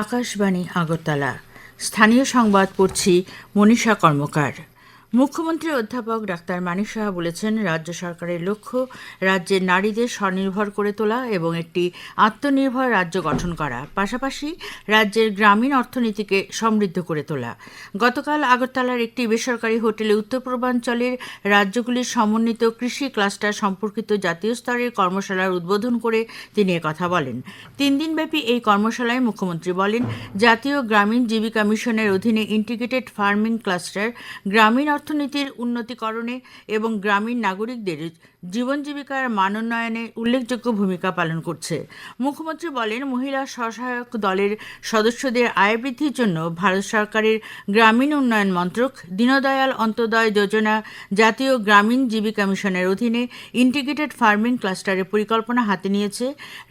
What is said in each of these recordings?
আকাশবাণী আগরতলা। স্থানীয় সংবাদ পড়ছি মনীষা কর্মকার। মুখ্যমন্ত্রী অধ্যাপক ডাক্তার মানিক সাহা বলেছেন, রাজ্য সরকারের লক্ষ্য রাজ্যের নারীদের স্বনির্ভর করে তোলা এবং একটি আত্মনির্ভর রাজ্য গঠন করা, পাশাপাশি রাজ্যের গ্রামীণ অর্থনীতিকে সমৃদ্ধ করে তোলা। গতকাল আগরতলার একটি বেসরকারি হোটেলে উত্তর পূর্বাঞ্চলের রাজ্যগুলির সমন্বিত কৃষি ক্লাস্টার সম্পর্কিত জাতীয় স্তরের কর্মশালার উদ্বোধন করে তিনি কথা বলেন। তিন দিনব্যাপী এই কর্মশালায় মুখ্যমন্ত্রী বলেন, জাতীয় গ্রামীণ জীবিকা মিশনের অধীনে ইন্টিগ্রেটেড ফার্মিং ক্লাস্টার গ্রামীণ অর্থনীতির উন্নতিকরণে এবং গ্রামীণ নাগরিকদের জীবন জীবিকার মানোন্নয়নে উল্লেখযোগ্য ভূমিকা পালন করছে। মুখ্যমন্ত্রী বলেন, মহিলা স্বসহায়ক দলের সদস্যদের আয় বৃদ্ধির জন্য ভারত সরকারের গ্রামীণ উন্নয়ন মন্ত্রক, দীনদয়াল অন্তোদয় যোজনা, জাতীয় গ্রামীণ জীবিকা মিশনের অধীনে ইন্টিগ্রেটেড ফার্মিং ক্লাস্টারের পরিকল্পনা হাতে নিয়েছে।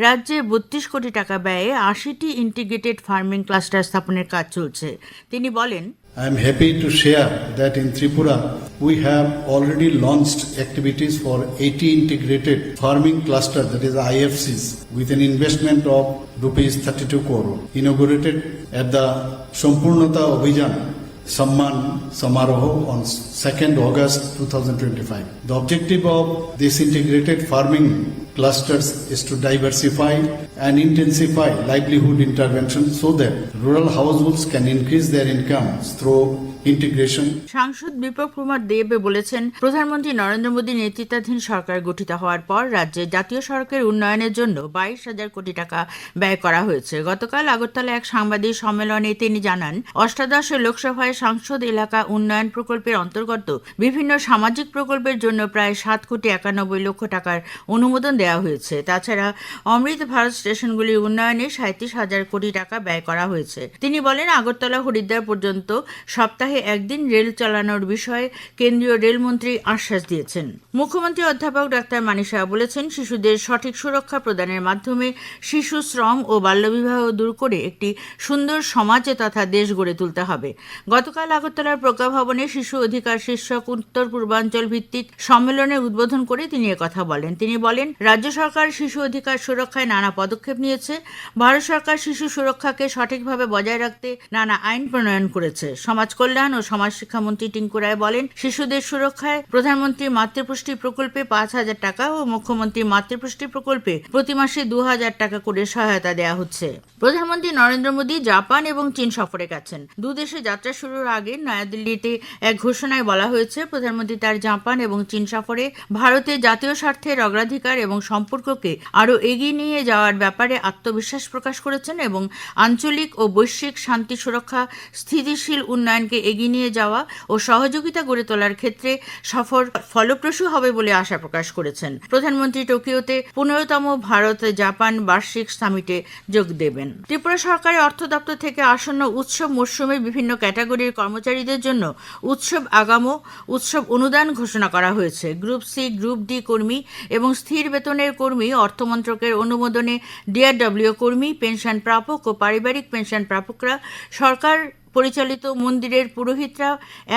রাজ্যে বত্রিশ কোটি টাকা ব্যয়ে আশিটি ইন্টিগ্রেটেড ফার্মিং ক্লাস্টার স্থাপনের কাজ চলছে। তিনি বলেন I am happy to share that in Tripura we have already launched activities for 80 integrated farming cluster that is IFCs with an investment of rupees 32 crore inaugurated at the Sampurnata Abhijan Samman Samaroho on 2nd August 2025. The objective of this integrated farming clusters is to diversify and intensify livelihood intervention so that rural households can increase their incomes through integration. সাংসদ বিপ্লব কুমার দেব বলেছেন, প্রধানমন্ত্রী নরেন্দ্র মোদীর নেতৃত্বাধীন সরকার গঠিত হওয়ার পর রাজ্যে জাতীয় সড়কের উন্নয়নের জন্য বাইশ হাজার কোটি টাকা ব্যয় করা হয়েছে। গতকাল আগরতলা এক সাংবাদিক সম্মেলনে তিনি জানান, অষ্টাদশ লোকসভায় সাংসদ এলাকা উন্নয়ন প্রকল্পের অন্তর্গত বিভিন্ন সামাজিক প্রকল্পের জন্য প্রায় সাত কোটি একানব্বই লক্ষ টাকার অনুমোদন দেওয়া হয়েছে। তাছাড়া অমৃত ভারত স্টেশনগুলির উন্নয়নে সাঁত্রিশ হাজার কোটি টাকা ব্যয় করা হয়েছে। তিনি বলেন, আগরতলা হরিদ্বার পর্যন্ত সপ্তাহে একদিন রেল চালানোর বিষয়ে কেন্দ্রীয় রেলমন্ত্রী আশ্বাস দিয়েছেন। মুখ্যমন্ত্রী অধ্যাপক ডাক্তার মানিসা বলেছেন, শিশুদের সঠিক সুরক্ষা প্রদানের মাধ্যমে শিশু শ্রম ও বাল্যবিবাহ দূর করে একটি সুন্দর সমাজ তথা দেশ গড়ে তুলতে হবে। গতকাল আগরতলার প্রজ্ঞা ভবনে শিশু অধিকার শীর্ষক উত্তর পূর্বাঞ্চল ভিত্তিক সম্মেলনে উদ্বোধন করে তিনি কথা বলেন। তিনি বলেন, রাজ্য সরকার শিশু অধিকার সুরক্ষায় নানা পদক্ষেপ নিয়েছে। ভারত সরকার শিশু সুরক্ষাকে সঠিকভাবে বজায় রাখতে নানা আইন প্রণয়ন করেছে। সমাজ কল্যাণ ও সমাজ শিক্ষামন্ত্রী টিঙ্কু রায় বলেন, শিশুদের সুরক্ষায় প্রধানমন্ত্রী মাতৃপুষ্টি প্রকল্পে পাঁচ হাজার টাকা ও মুখ্যমন্ত্রী মাতৃপুষ্টি প্রকল্পে প্রতি মাসে দু হাজার টাকা করে সহায়তা দেওয়া হচ্ছে। প্রধানমন্ত্রী নরেন্দ্র মোদী জাপান এবং চীন সফরে গেছেন। দু দেশে যাত্রা শুরুর আগে নয়াদিল্লিতে এক ঘোষণায় বলা হয়েছে, প্রধানমন্ত্রী তার জাপান এবং চীন সফরে ভারতের জাতীয় স্বার্থের অগ্রাধিকার এবং সম্পর্ককে আরও এগিয়ে নিয়ে যাওয়ার ব্যাপারে আত্মবিশ্বাস প্রকাশ করেছেন এবং আঞ্চলিক ও বৈশ্বিক শান্তি সুরক্ষা স্থিতিশীল উন্নয়নকে এগিয়ে নিয়ে যাওয়া ও সহযোগিতা গড়ে তোলার ক্ষেত্রে সফর ফলপ্রসূ হবে বলে আশা প্রকাশ করেছেন। প্রধানমন্ত্রী টোকিওতে পনেরোতম ভারত জাপান বার্ষিক সামিটে যোগ দেবেন। ত্রিপুরা সরকারের অর্থ দপ্তর থেকে আসন্ন উৎসব মরশুমে বিভিন্ন ক্যাটাগরির কর্মচারীদের জন্য উৎসব আগামো, উৎসব অনুদান ঘোষণা করা হয়েছে। গ্রুপ সি, গ্রুপ ডি কর্মী এবং স্থির বেতনের কর্মী অর্থমন্ত্রকের অনুমোদনে ডিআরডব্লিউ কর্মী পেনশন প্রাপক ও পারিবারিক পেনশন প্রাপকরা সরকার পরিচালিত মন্দিরের পুরোহিতরা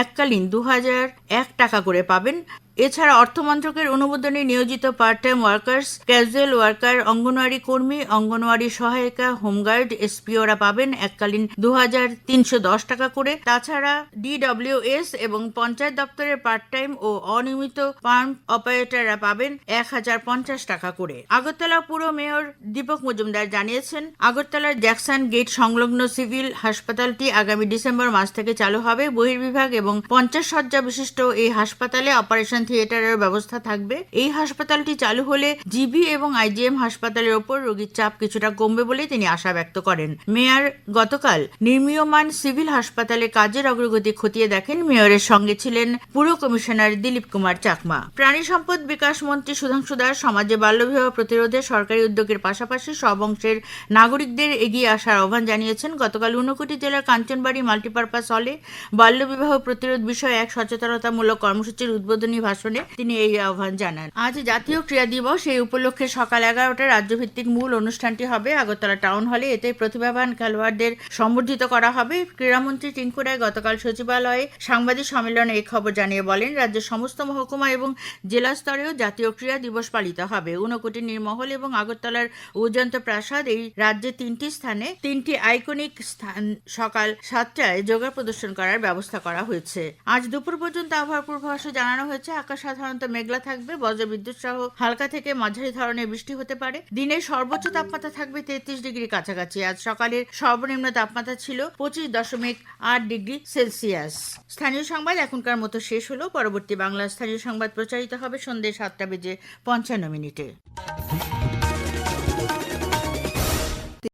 এককালীন দু হাজার এক টাকা করে পাবেন। এছাড়া অর্থমন্ত্রকের অনুমোদনে নিয়োজিত part time workers casual worker anganwadi কর্মী, অঙ্গনওয়াড়ি সহায়িকা হোমগার্ড এসপিওরা পাবেন এককালীন দু হাজার তিনশো দশ টাকা করে। তাছাড়া ডিডব্লিউএস এবং পঞ্চায়েত দপ্তরের পার্ট টাইম ও অনিয়মিত পাম্প অপারেটররা পাবেন এক হাজার পঞ্চাশ টাকা করে। আগরতলা পুর মেয়র দীপক মজুমদার জানিয়েছেন, আগরতলার জ্যাকসন গেট সংলগ্ন সিভিল হাসপাতালটি আগামী ডিসেম্বর মাস থেকে চালু হবে। বহির্বিভাগ এবং পঞ্চাশ শয্যা বিশিষ্ট এই হাসপাতালে অপারেশন থিয়েটারের ব্যবস্থা থাকবে। এই হাসপাতালটি চালু হলে জিবি এবং আইজিএম হাসপাতালের ওপর রোগীর চাপ কিছুটা কমবে বলে তিনি আশা ব্যক্ত করেন। মেয়র গতকাল নির্মীয়মান সিভিল হাসপাতালে কাজের অগ্রগতি খতিয়ে দেখেন মেয়রের সঙ্গে ছিলেন পুর কমিশনার দিলীপ কুমার চাকমা। প্রাণী সম্পদ বিকাশ মন্ত্রী সুধাংশু দাস সমাজে বাল্যবিবাহ প্রতিরোধে সরকারি উদ্যোগের পাশাপাশি সব অংশের নাগরিকদের এগিয়ে আসার আহ্বান জানিয়েছেন। গতকাল ঊনকোটি জেলার কাঞ্চনবাড়ি মাল্টিপারপাস হলে বাল্যবিবাহ প্রতিরোধ বিষয়ে এক সচেতনতামূলক কর্মসূচির উদ্বোধনী ভাষণে তিনি এই আহ্বান জানান। আজ জাতীয় ক্রীড়া দিবস, এই উপলক্ষে সকাল এগারোটায় রাজ্যভিত্তিক মূল অনুষ্ঠানটি হবে। আগরতলা টাউন হলে এতে প্রতিভাবান খেলোয়াড়দের সম্বর্ধিত করা হবে। ক্রীড়ামন্ত্রী টিঙ্কু রায় গতকাল সচিবালয়ে সাংবাদিক সম্মেলনে এই খবর জানিয়ে বলেন, রাজ্যের সমস্ত মহকুমা এবং জেলা স্তরেও জাতীয় ক্রীড়া দিবস পালিত হবে। ঊনকোটি নির্মহল এবং আগরতলার উজন্ত প্রাসাদ, এই রাজ্যে তিনটি স্থানে তিনটি আইকনিক স্থান সকাল সাতটায় যোগা প্রদর্শন করার ব্যবস্থা করা হয়েছে। আজ দুপুর পর্যন্ত আবহাওয়ার পূর্বাভাসে জানানো হয়েছে। আকাশ সাধারণত মেঘলা থাকবে, বজ্রবিদ্যুৎ সহ হালকা থেকে মাঝারি ধরনের বৃষ্টি হতে পারে। দিনের সর্বোচ্চ তাপমাত্রা থাকবে তেত্রিশ ডিগ্রি কাছাকাছি। আজ সকালের সর্বনিম্ন তাপমাত্রা ছিল পঁচিশ দশমিক আট ডিগ্রি সেলসিয়াস। স্থানীয় সংবাদ এখনকার মতো শেষ হলো। পরবর্তী বাংলা স্থানীয় সংবাদ প্রচারিত হবে সন্ধ্যে সাতটা বেজে পঞ্চান্ন মিনিটে।